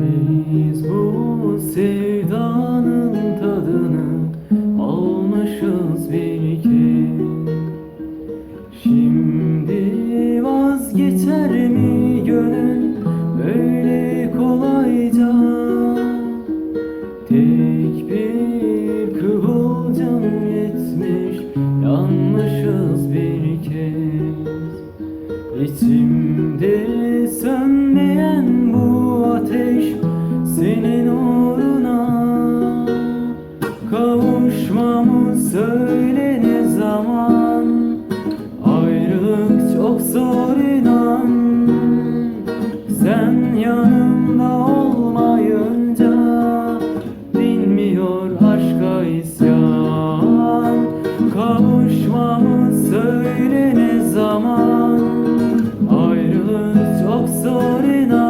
Biz bu sevdanın tadını almışız kez Şimdi vazgeçer mi İçimde sönmeyen bu ateş senin uğruna Kavuşmamı söyle ne zaman Ayrılık çok zor inan Sen yanımda olmayınca Bilmiyor aşka isyan Kavuşmamı söyle ne zaman? sorry, no.